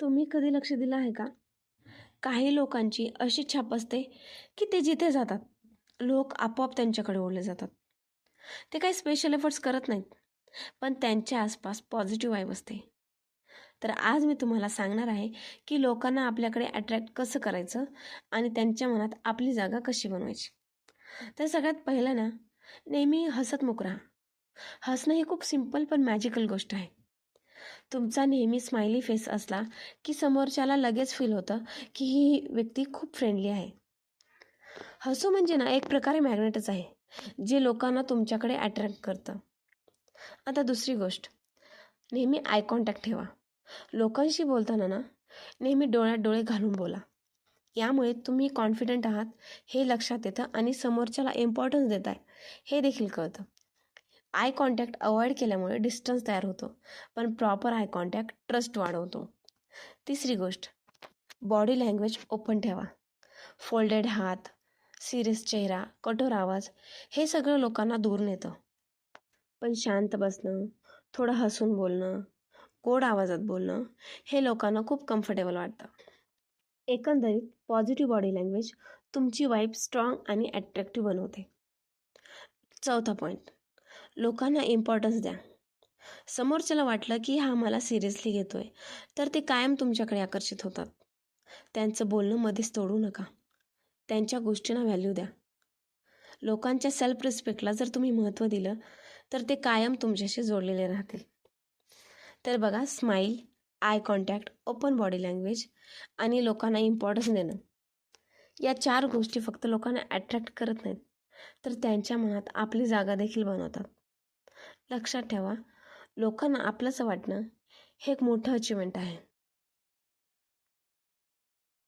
तुम्ही कधी लक्ष दिलं आहे का? काही लोकांची अशी छाप असते की ते जिथे जातात लोक आपोआप त्यांच्याकडे ओढले जातात. ते काही स्पेशल एफर्ट्स करत नाहीत पण त्यांच्या आसपास पॉझिटिव्ह वाईब असते. तर आज मी तुम्हाला सांगणार आहे की लोकांना आपल्याकडे अट्रॅक्ट कसं करायचं आणि त्यांच्या मनात आपली जागा कशी बनवायची. तर सगळ्यात पहिलं ना नेहमी हसत राहा हसणं ही खूप सिंपल पण मॅजिकल गोष्ट आहे. तुमचा नेहमी स्माइली फेस असला की समोरच्याला लगेच फील होतं की ही व्यक्ती खूप फ्रेंडली आहे. हसू म्हणजे ना एक प्रकारे मॅग्नेटच आहे जे लोकांना तुमच्याकडे अट्रॅक्ट करतं. आता दुसरी गोष्ट नेहमी आय कॉन्टॅक्ट ठेवा. लोकांशी बोलताना ना नेहमी डोळ्यात डोळे घालून बोला. यामुळे तुम्ही कॉन्फिडंट आहात हे लक्षात येतं आणि समोरच्याला इम्पॉर्टन्स देत आहे हे देखील कळतं. आय कॉन्टॅक्ट अवॉइड केल्यामुळे डिस्टन्स तयार होतो. पण प्रॉपर आय कॉन्टॅक्ट ट्रस्ट वाढवतो. तिसरी गोष्ट बॉडी लँग्वेज ओपन ठेवा. फोल्डेड हात सिरियस चेहरा कठोर आवाज हे सगळं लोकांना दूर नेतं. पण शांत बसणं थोडं हसून बोलणं गोड आवाजात बोलणं हे लोकांना खूप कम्फर्टेबल वाटतं. एकंदरीत पॉझिटिव्ह बॉडी लँग्वेज तुमची वाईफ स्ट्रॉंग आणि ॲट्रॅक्टिव्ह बनवते. चौथा पॉईंट लोकांना इम्पॉर्टन्स द्या. समोरच्याला वाटलं की हा मला सिरियसली घेतो आहे तर ते कायम तुमच्याकडे आकर्षित होतात. त्यांचं बोलणं मध्येच तोडू नका. त्यांच्या गोष्टींना व्हॅल्यू द्या. लोकांच्या सेल्फ रिस्पेक्टला जर तुम्ही महत्त्व दिलं तर ते कायम तुमच्याशी जोडलेले राहतील. तर बघा smile eye contact open body language आणि लोकांना इम्पॉर्टन्स देणं. या चार गोष्टी फक्त लोकांना अट्रॅक्ट करत नाहीत तर त्यांच्या मनात आपली जागा देखील बनवतात. लक्षात ठेवा. लोकांना आपलंसं वाटणं हे एक मोठं अचिव्हमेंट आहे.